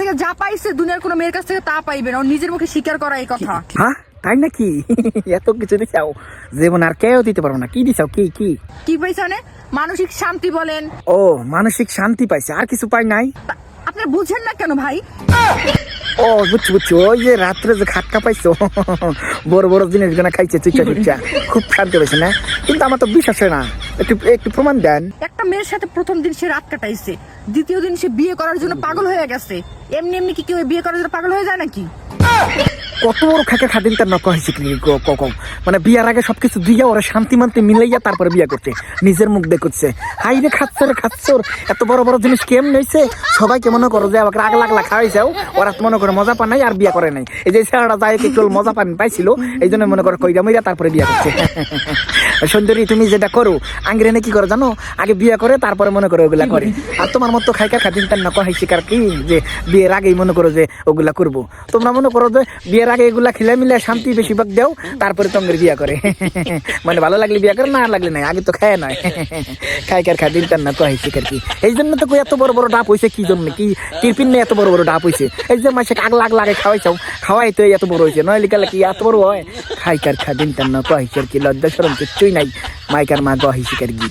থেকে যা পাইছে দুনিয়ার কোনো মেয়ের কাছ থেকে তা পাইবে না। নিজের মুখে স্বীকার করা এই কথা। হ্যাঁ? তাই নাকি? এত কিছু দিছাও। জীবন আর কেউ দিতে পারব না। কি দিছাও? কি? কি? কি পাইছে মানে? মানসিক শান্তি বলেন। ও মানসিক শান্তি পাইছে। আর কিছু পাই নাই? তা আপনি বুঝেন না কেন ভাই? ও বুঝছি বুঝছি। ওই যে রাত্রে যে খাটকা পাইছো বড় বড় জিনিসগুলা খাইছে চুচা চুচা খুব শান্তি পাইছে না? কিন্তু আমার তো বিশ্বাস হয় না। একটু একটু প্রমাণ দেন। একটা মেয়ের সাথে প্রথম দিন সে রাত কাটাইছে দ্বিতীয় দিন সে বিয়ে করার জন্য পাগল হয়ে গেছে। এমনি এমনি কি কেউ বিয়ে করার জন্য পাগল হয়ে যায় নাকি? কত বড় খাকে খাদিন তার নক হয়েছে কি ক- ক- ক- মানে বিয়ার আগে সব কিছু দিয়া ওরা শান্তি মান্তি মিলাইয়া তারপরে বিয়া করছে, নিজের মুখ দেখছে হাই রে খাচ্ছে রে, খাচ্ছে এত বড় বড় জিনিস কেম নইছে সবাইকে মনে করো যে আবার আগলা আগলা খাওয়াইছেও, ওরা মনে করে মজা পান নাই আর বিয়া করে নাই। এই যে ছেলেটা যায় একটু মজা পান, পাইছিল এই জন্য মনে করো কইরা মইরা তারপরে বিয়া করছে। সুন্দরী, তুমি যেটা করো, আঙ্গিরে কি করো জানো? আগে বিয়া করে, তারপরে মনে করো ওগুলা করে। আর তোমার মতো খাইকা খাদিন তার নক হয়েছে কার কি? যে বিয়ের আগেই মনে করো যে ওগুলা করব। তোমরা মনে করো যে বিয়ের আগে এগুলা খিলে মিলে শান্তি বেশিরভাগ দেও, তারপরে তোমাদের বিয়া করে। মানে ভালো লাগলে বিয়া করে, না লাগলে নাই, আগে তো খায় নয়। খাইকার খাদিন তার না কহাইছে কার কি। এই জন্য তো এত বড় বড় ডাব হইছে, কি জন্য? কি টিরপিন নিয়ে এত বড় বড় ডাব হইছে? এই যে মাসে আগ লাগ লাগে খাওয়াইছাও খাওয়াই তো এত বড় হইছে নয় লিখালে কি এত বড় হয়? খাইকার খাদিন তার না কহাইছে আর কি, লজ্জা সরম কিচ্ছুই নাই। মাইকার মা গহিছে কার কি।